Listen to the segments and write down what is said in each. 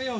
kayo.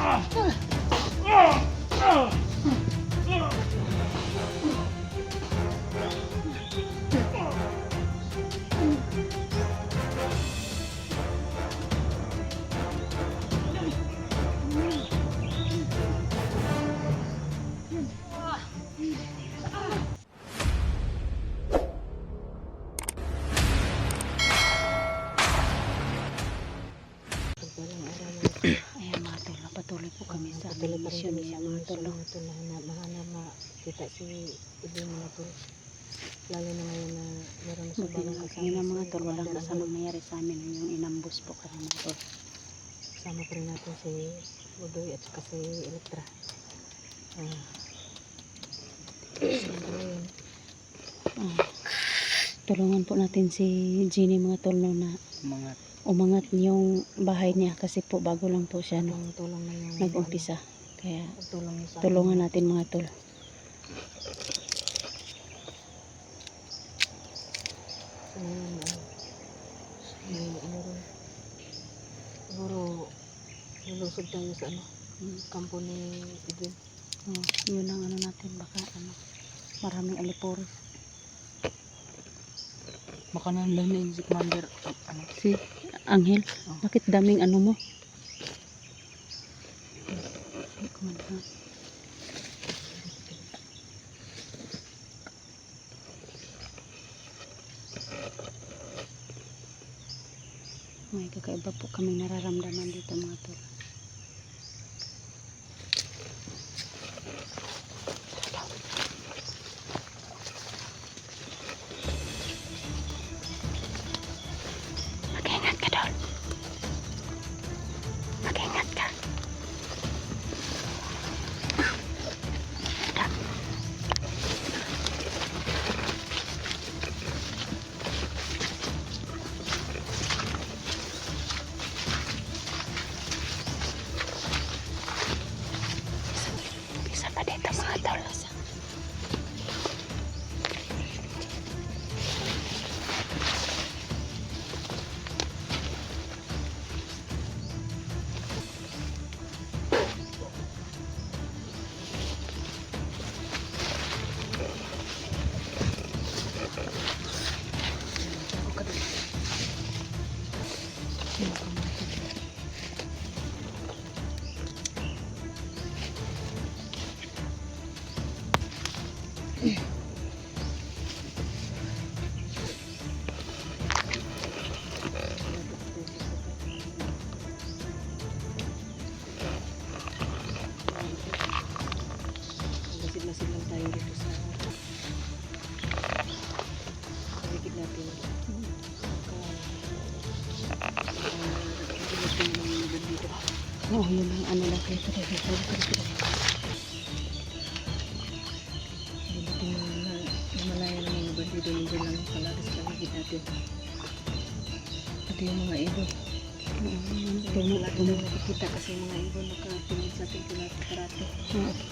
Ayan napatuloy po kami sa mission sa mga tol. no? Ito na na mahana makita si ibig mga tol. Lalo na ngayon na meron sa na kasama. ngayon mga si tol, walang Commander kasamang Angel. nangyari sa amin yung inambus po kami mga tol. Kasama pa rin natin si Udoy at saka si Elektra. Ah. Yun? Ah, tulungan po natin si Jeannie mga tol no, na Mga umangat yung bahay niya kasi po bago lang po siya no, nag-umpisa. Kaya tulungan natin mga tol. Siguro lulusog tayo sa ano, kampo ni Edwin. Oh, yun ang ano natin baka ano maraming aliporis. baka nandan na si Commander. Ano? Si Angel, Oh. bakit daming ano mo? May kakaiba po kami nararamdaman dito mga tol. Tayo dito sa paligid natin. Oo, yun ang ano lang kayo. Tara, tara, tara, tara. Buti na na malaya ng mga bandido nandiyan lang palagi sa paligid natin. Pati yung mga ibon. Tumo, lagi tumo. na nakikita kasi yung mga ibon nakatingin sa ating parati. parati. Oo.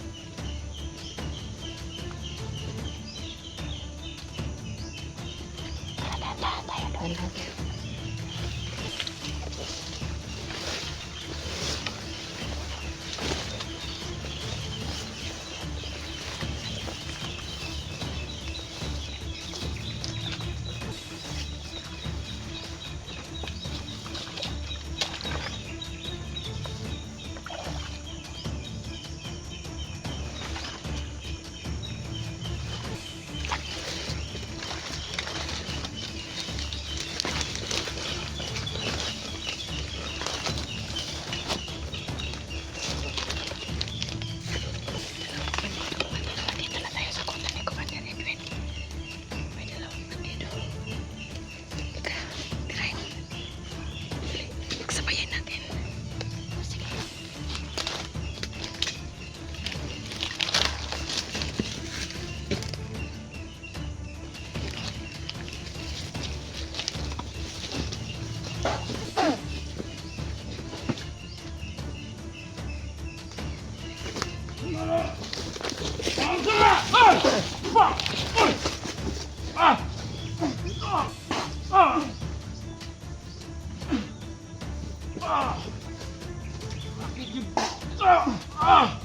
Ah! Ah!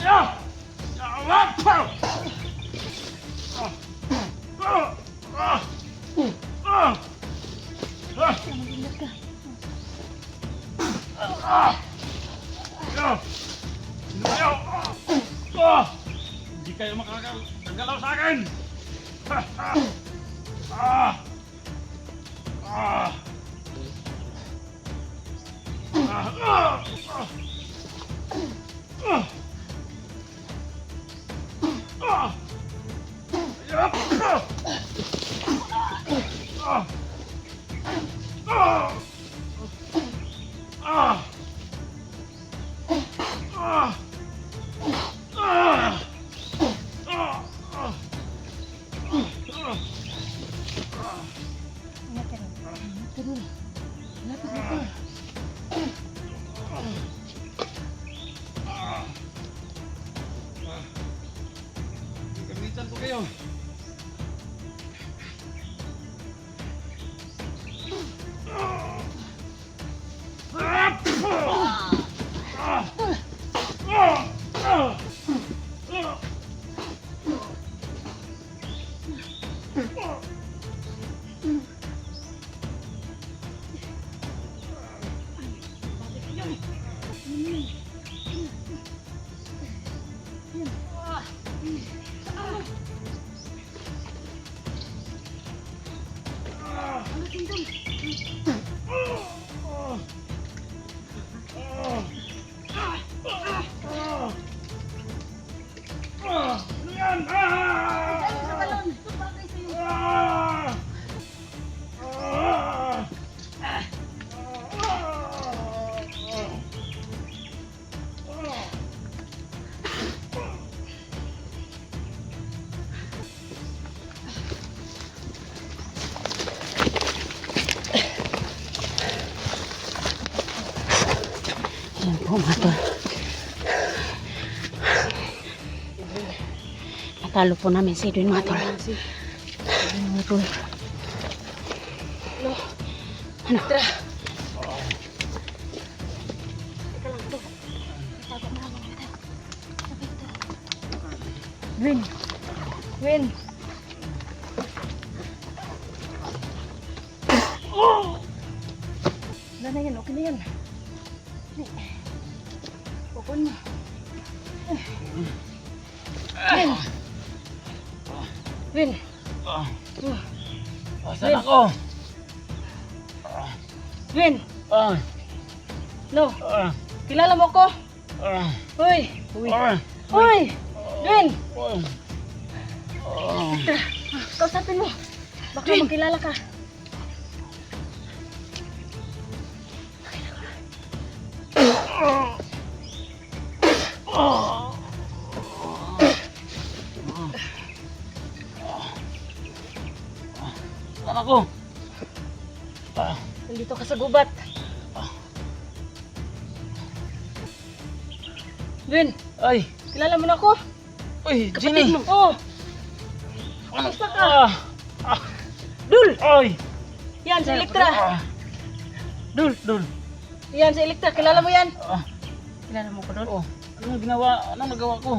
Ah! Ah! Ah! Ah! Natalo po namin si Edwin mga tol. Mga tol. Ano? Win. Win. Wala na yan, okay na yan. Pupun mo. Win. Win. Ah! Oh, Asan ako? Win. Ah! No. Ah! Kilala mo ko? Ah! Hoy. Uy. Ah! Hoy. Win. Ah! Ah! Kausapin mo. Baka makilala ka. Nandito ka sa gubat. Win. Ay! Kilala mo na ako? Uy! Kapatid Jenny! mo. Ano? Kamusta ka? Ah! Ah! Dul. Ay! Yan si Elektra. Ah! Dul! Dul! Yan si Elektra. Kilala mo yan? Ah! Kilala mo ko doon? Oh! Anong ginawa? Anong nagawa ko?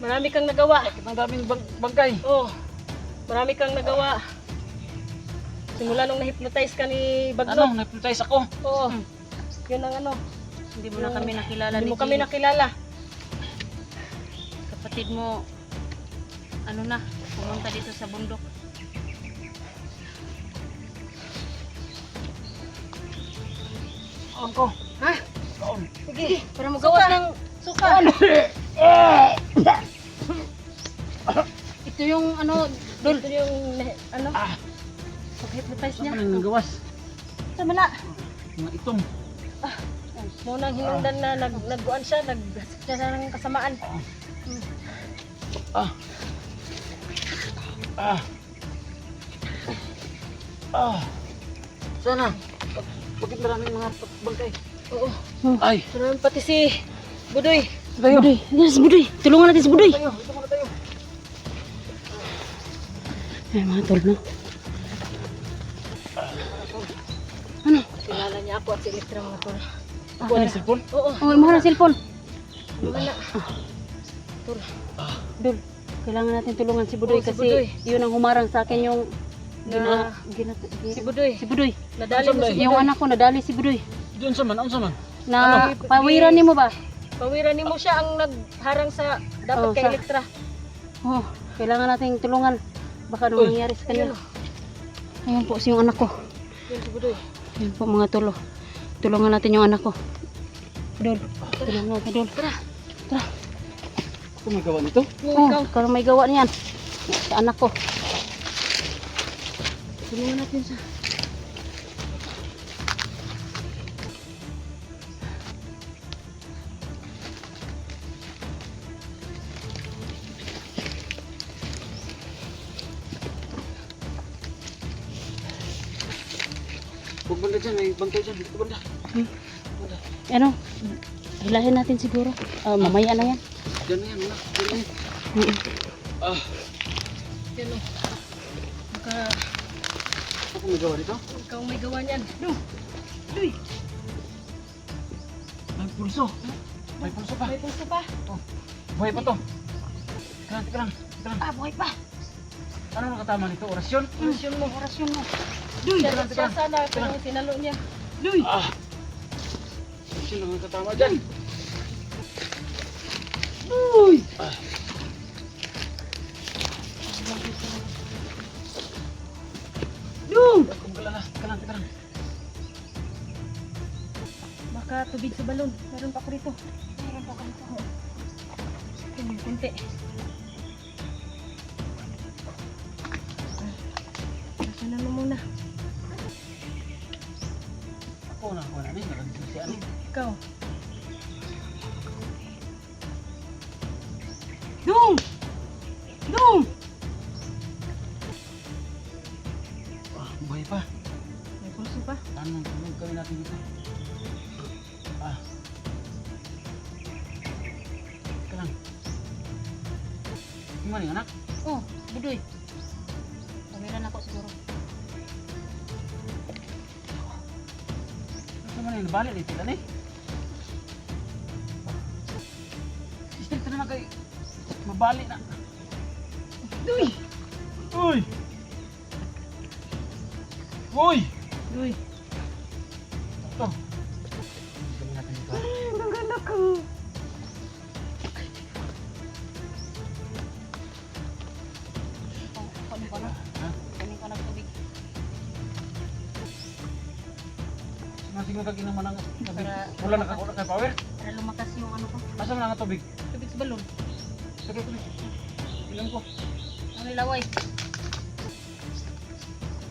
Marami kang nagawa. Ang daming bag bangkay? Oh. Marami kang nagawa. Simula nung na-hypnotize ka ni Baglot. Ano? Napitize ako? Oo. Yun ang ano. Hindi mo na kami nakilala Hindi ni mo kami nakilala. Kapatid mo, ano na, pumunta dito sa bundok. Saan ko? Ha? Saan? Sige. Para magawas ng suka. Ito yung ano, Dul. Ito yung ano. Ah! Pag-hypnotize Saan niya. pa nang nagawas? Sama na. Mga itong. Muna hinungdan na nag nagkuan siya, nag siya ng kasamaan. Ah! Ah! Ah! Sana! Bak- Bakit maraming mga bangkay? Oo. Ay! Pero pati si Budoy. Tayo! Budoy, si Budoy. Tulungan natin si Budoy. Tayo! Ito muna tayo! Ay, mga tol, at si Elektra mga tol. Ako ang cellphone? Oo. Oh, mahal ang cellphone. Wala. Dul, kailangan natin tulungan si Budoy Oo, si kasi Budoy. yun ang humarang sa akin yung Na- gina, gina, Si Budoy. si Budoy. Nadali mo si Yung Budoy. anak ko nadali si Budoy. Doon sa man, ano sa man? Na Ano? pawiran ni mo ba? Pawiran ni mo siya ang nagharang sa dapat Oo, kay sa- Elektra. Oh, Kailangan nating tulungan. Baka anong nangyari sa kanya. Ayan po si yung anak ko. Yan si Budoy. Ayan po mga tulo. Tulungan natin yung anak ko. Dol. Tulungan natin, Dol. Tara. Tara. Ako may gawa nito? Oh, ikaw may gawa niyan. Sa anak ko. Tulungan natin sa... Huwag banda dyan, may bangkay dyan. Dito banda. Ano? Hilahin natin siguro. Ah, mamaya na yan. Dyan na yan, anak. Dyan na yan. Mm-mm. Ah, Yan o. Baka ako may gawa nito? ikaw may gawa niyan. No. May pulso. May pulso pa. May puso pa. Buhay pa to. Teka lang, teka lang. Teka lang. Ah, buhay pa. Ano nakatama nito? Orasyon? Orasyon mo. Orasyon mo. Lang, siya sana, pero sinalo niya. Ah! Sino ang nakatama dyan? Uy! Ah. Dong! Huwag kong galala. Teka lang, teka lang. Baka tubig sa balon. Meron pa ako rito. Meron pa ako rito. Tingnan, kunti. Nasa na mo muna. Ako na, ako na. Ano yung si ano? Ikaw. Dong! Dong! Ah, buhay pa. May pulso pa. Ano tulog gawin natin dito? Ah. Teka lang. Yung maning anak? Oh, budoy. Nabalik dito lang eh? Isip na kay mabalik na. Mo kagin naman ang tubig. Para- Wala na wala kay power. Para lumakas yung ano ko. Asa man ang tubig? Tubig sa balon. Sige tubig. Ilang ko. Ano ilaway?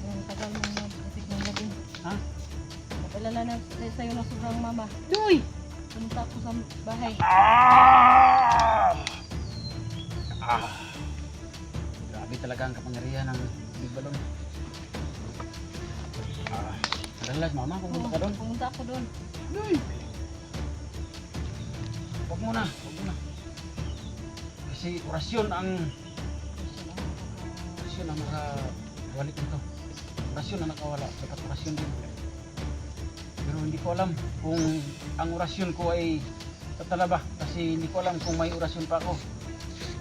Ang tagal mo na kapit ng gabi. Ha? Napalala na sa- sa'yo na sobrang mama. Uy! Pumunta ako sa bahay. Ah! Ah! Grabe talaga ang kapangyarihan ng big balon. Relax, mama, pumunta ka doon. Pumunta ako doon. Huwag mo na, huwag mo na. Kasi orasyon ang orasyon ang nakawalik nito. Orasyon ang nakawala, dapat orasyon din. Pero hindi ko alam kung ang orasyon ko ay tatala ba kasi hindi ko alam kung may orasyon pa ako.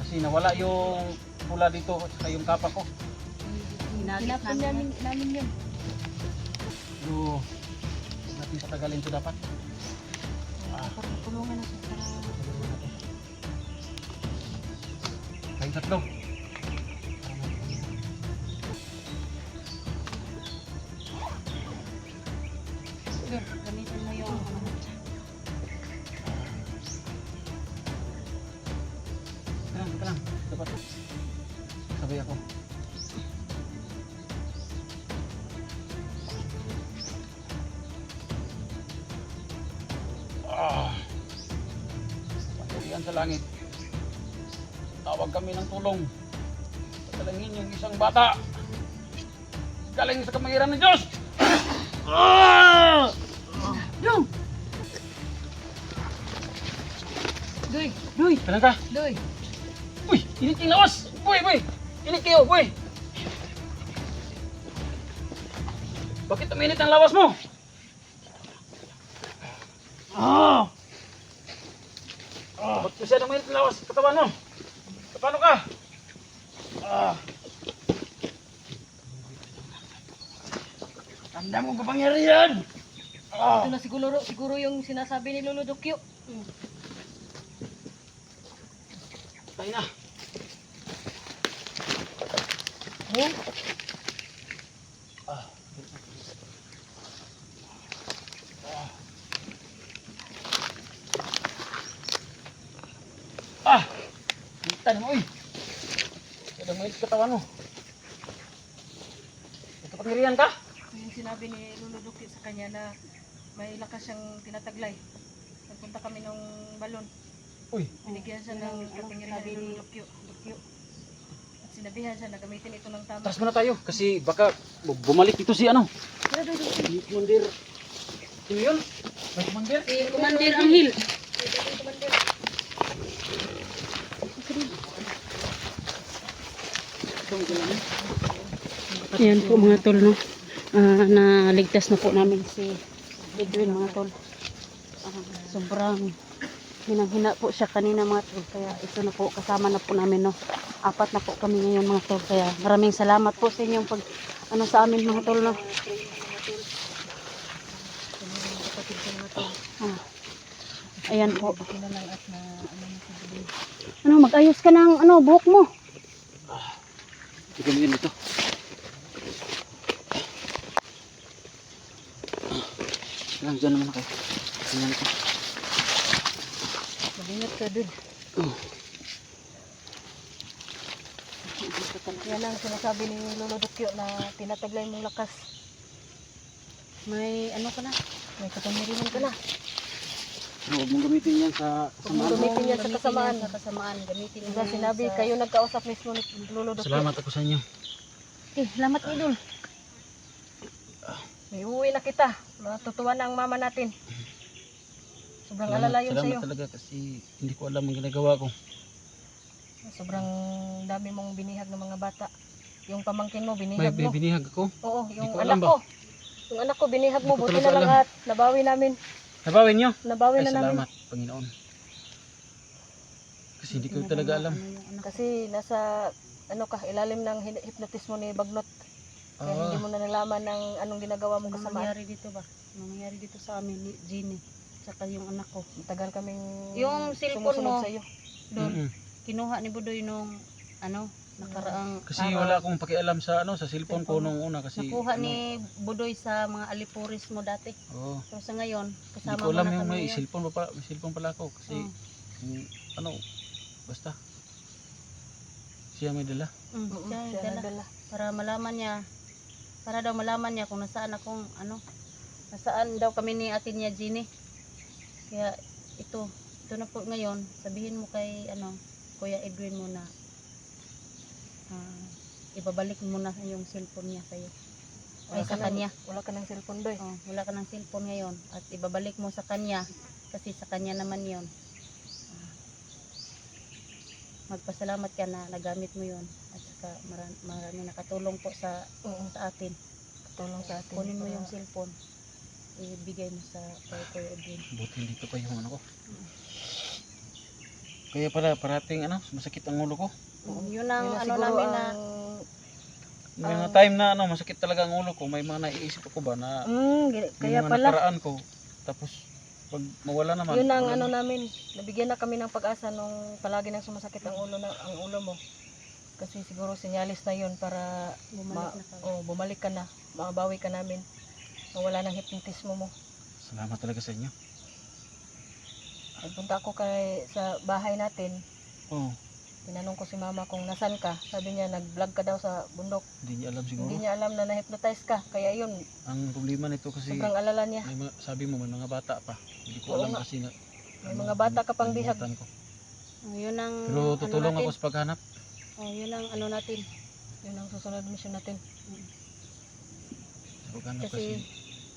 Kasi nawala yung pula dito at saka yung kapa ko. Hinagit namin. namin, namin yun. Huwag natin patagalin ito dapat. Ah, tulungan na siya para natin. Kayong tatlo. Tulong. Patalangin yung isang bata. Galing sa kamangiran ng Diyos! Ah! Dong! Doy! Uy, talang ka! Doy! Uy, init yung lawas! Boy, boy! Init kayo, boy! Bakit uminit ang lawas mo? Ah! Ah, ba't masyadong mainit ang lawas? Katawan mo! Paano ka? Ah! Mo kapangyarihan! Ah! Ito na siguro, siguro yung sinasabi ni Lolo Dokyo. Tayo na! namin. Ah. Ah! Kita mo, uy! Kada mo katawan mo. Nagkapangyarihan ka? Sinabi ni Lolo Duki sa kanya na may lakas siyang tinataglay. Nagpunta kami ng balon. Uy! Binigyan siya ng kapangyarihan ni Lolo Duki. Duki. At sinabihan siya na gamitin ito ng tama. Tras muna tayo kasi baka bu- bumalik ito si ano. Si Commander. Sino yun? May Commander? Si Commander Anghel. Ayan po mga tol, no? Ah, naligtas na po namin si Edwin mga tol. Ah, sobrang hinang-hina po siya kanina mga tol. Kaya ito na po, kasama na po namin, no? Apat na po kami ngayon mga tol. Kaya maraming salamat po sa inyong pag, ano sa amin mga tol, no? Ah. Ayan po. Ano, mag-ayos ka ng ano, buhok mo. Hindi kami yun ito. Lang, dyan naman kayo. Tingnan ko. Mag-ingat ka, dude. Oh. Yan ang sinasabi ni Lolo Duki na tinataglay mong lakas. May ano ka na? May kapangyarihan ka na. Pero huwag mong gamitin yan sa Huwag mong samahan. gamitin yan sa kasamaan. Sa kasamaan. Gamitin Diba mo sinabi, sa- kayo nagkausap mismo ni Lolo Duki. Salamat ako sa inyo. Eh, salamat idol. May uwi na kita. Natutuwa na ang mama natin. Sobrang alala yun salamat sa'yo. talaga kasi hindi ko alam ang ginagawa ko. Sobrang dami mong binihag ng mga bata. Yung pamangkin mo, May binihag mo. binihag ako. Oo, yung ko anak ko. Yung anak ko, binihag mo. Hindi ko Buti na lang alam. at nabawi namin. Nabawin nyo? Nabawi Ay, na namin. salamat, Panginoon. Kasi hindi ko talaga alam. Kasi nasa, ano ka, ilalim ng hypnotismo ni Bagnot. Kaya hindi mo na nalaman ng anong ginagawa mong Ano kasama. nangyari dito ba? Nangyari dito sa amin ni Jeannie? Tsaka yung anak ko. Tagal kaming Yung cellphone sumusunod mo. sa'yo. Doon, mm-mm. kinuha ni Budoy nung, ano, nakaraang Kasi araw. wala akong pakialam sa ano sa cellphone ko nung una kasi Nakuha ano, ni Budoy sa mga alipuris mo dati. Oo. Pero sa ngayon, Hindi kasama ko mo alam na yung kami may ngayon. cellphone pa, may cellphone pala ako kasi Oh. yung, ano basta siya may dala. Mm, Oo, siya, siya dala. nagdala. para malaman niya para daw malaman niya kung nasaan akong ano nasaan daw kami ni ate niya Jeannie. Kaya ito ito na po ngayon sabihin mo kay ano Kuya Edwin mo na ah, ibabalik mo na yung cellphone niya sa'yo. Ay sa kanya. Wala ka ng cellphone doy. oh, wala ka ng cellphone ngayon. At ibabalik mo sa kanya kasi sa kanya naman yon magpasalamat ka na nagamit mo yon at saka marami, marami nakatulong po sa Oo, sa atin tulong sa atin. kunin mo para- yung cellphone ibigay mo sa kay Kuya Edwin Buti hindi ko pa yung ano ko. Kaya pala parating ano, masakit ang ulo ko. Yun ang Yun na ano siguro namin na ang- May mga Ah. time na ano, masakit talaga ang ulo ko. May mga naiisip ako ba na Mm, gi- yung kaya mga pala. nakaraan ko. Tapos pag mawala naman. Yun ang wala ano na. namin, nabigyan na kami ng pag-asa nung palagi nang sumasakit ang ulo na ang ulo mo. Kasi siguro sinyalis na yun para bumalik ma- na oh, bumalik ka na, makabawi ka namin. Mawala ng hypnotismo mo. Salamat talaga sa inyo. Nagpunta ako kay sa bahay natin. Oh, Tinanong ko si mama kung nasan ka. Sabi niya nag-vlog ka daw sa bundok. hindi niya alam siguro. Hindi niya alam na na-hypnotize ka. Kaya yun, Ang problema nito kasi sobrang alala niya. may mga, sabi mo may mga bata pa. Hindi ko Oo alam nga. kasi na, May mga bata ka pang bihag. ko. Yun ang Pero ano tutulong natin. ako sa paghanap. Oh, yun ang ano natin Yun ang susunod mission natin. Paghanap kasi,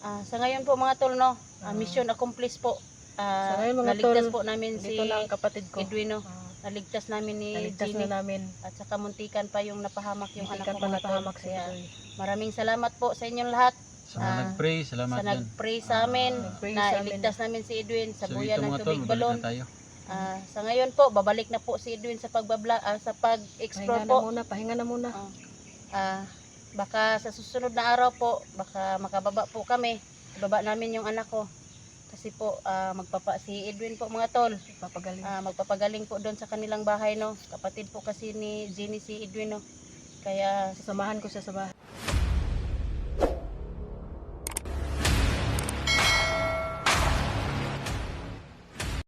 ah, sa ngayon po mga tol no ah, Ah. mission accomplished po Ah, Sa ngayon, mga naligtas tol, po namin si Dito na ang kapatid ko. Edwin no Ah, naligtas namin ni naligtas Jeannie na namin. at saka muntikan pa yung napahamak yung anak Muntikan ko pa mga tol si Kaya maraming salamat po sa inyong lahat sa mga Ah, nag-pray, salamat sa yan. nag-pray sa amin Nag-pray na sa amin. iligtas namin si Edwin sa ito ng tubig balon na tayo. Ah, sa ngayon po babalik na po si Edwin sa pagbabla ah, sa pag-explore Pahinga na po muna, pahinga na muna. Oh. Ah, baka sa susunod na araw po, baka makababa po kami. Ibaba namin yung anak ko. Kasi po, ah, magpapa si Edwin po mga tol. Papagaling. Ah, magpapagaling po doon sa kanilang bahay no. Kapatid po kasi ni Jenny si Edwin no. Kaya Sasamahan ko siya sa bahay.